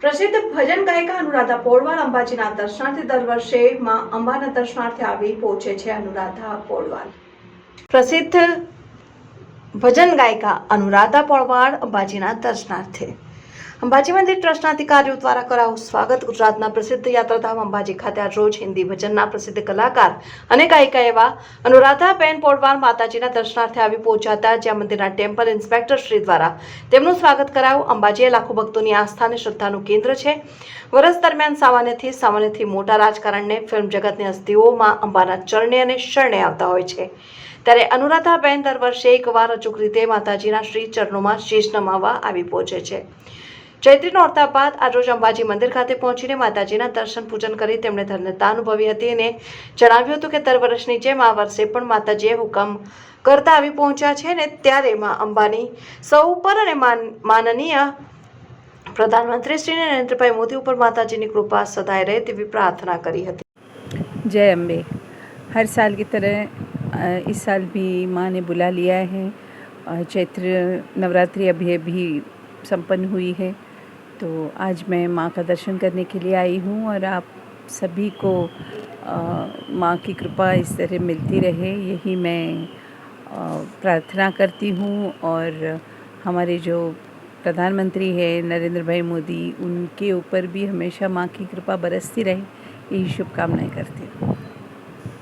પ્રસિદ્ધ ભજન ગાયિકા અનુરાધા પોળવાલ અંબાજીના દર્શનાર્થે દર વર્ષે માં અંબાના દર્શનાર્થે આવી પહોંચે છે અનુરાધા પોળવાલ. પ્રસિદ્ધ ભજન ગાયિકા અનુરાધા પોળવાળ અંબાજીના દર્શનાર્થે. અંબાજી મંદિર ટ્રસ્ટના અધિકારીઓ દ્વારા કરાવું સ્વાગત. ગુજરાતના પ્રસિદ્ધ યાત્રાધામ અંબાજી ખાતે આજ રોજ હિન્દી ભજનના પ્રસિદ્ધ કલાકાર અને ગાયિકા એવા અનુરાધાબેન પોડવાલ માતાજીના દર્શનાર્થે આવી પહોંચાતા જ્યાં મંદિરના ટેમ્પલ ઇન્સ્પેક્ટર શ્રી દ્વારા તેમનું સ્વાગત કરાયું. અંબાજી એ લાખો ભક્તોની આસ્થા અને શ્રદ્ધાનું કેન્દ્ર છે. વર્ષ દરમિયાન સામાન્યથી સામાન્યથી મોટા રાજકારણને, ફિલ્મ જગતની હસ્તીઓમાં અંબાના ચરણે અને શરણે આવતા હોય છે. ત્યારે અનુરાધાબેન દર વર્ષે એકવાર અચૂક રીતે માતાજીના શ્રી ચરણોમાં શીશ નમાવવા આવી પહોંચે છે. ચૈત્રી નોરતા બાદ આજરોજ અંબાજી મંદિર ખાતે પહોંચીને માતાજીના દર્શન પૂજન કરી તેમણે ધન્યતા અનુભવી હતી અને જણાવ્યું હતું કે દર વર્ષની જેમ આ વર્ષે પણ માતાજીએ હુકમ કરતા આવી પહોંચ્યા છે ને ત્યારે માં અંબાની સૌ ઉપર અને માન માનનીય પ્રધાનમંત્રી શ્રી નરેન્દ્રભાઈ મોદી ઉપર માતાજીની કૃપા સદાય રહે તેવી પ્રાર્થના કરી હતી जय अम्बे हर साल की तरह अ, इस साल भी माँ ने बुला लिया है अ, चैत्र नवरात्रि अभी अभी संपन्न हुई है तो आज मैं माँ का दर्शन करने के लिए आई हूँ और आप सभी को माँ की कृपा इस तरह मिलती रहे। यही मैं प्रार्थना करती हूँ और हमारे जो प्रधानमंत्री है नरेंद्र भाई मोदी, उनके ऊपर भी हमेशा माँ की कृपा बरसती रहे। यही शुभकामनाएँ करती हूँ।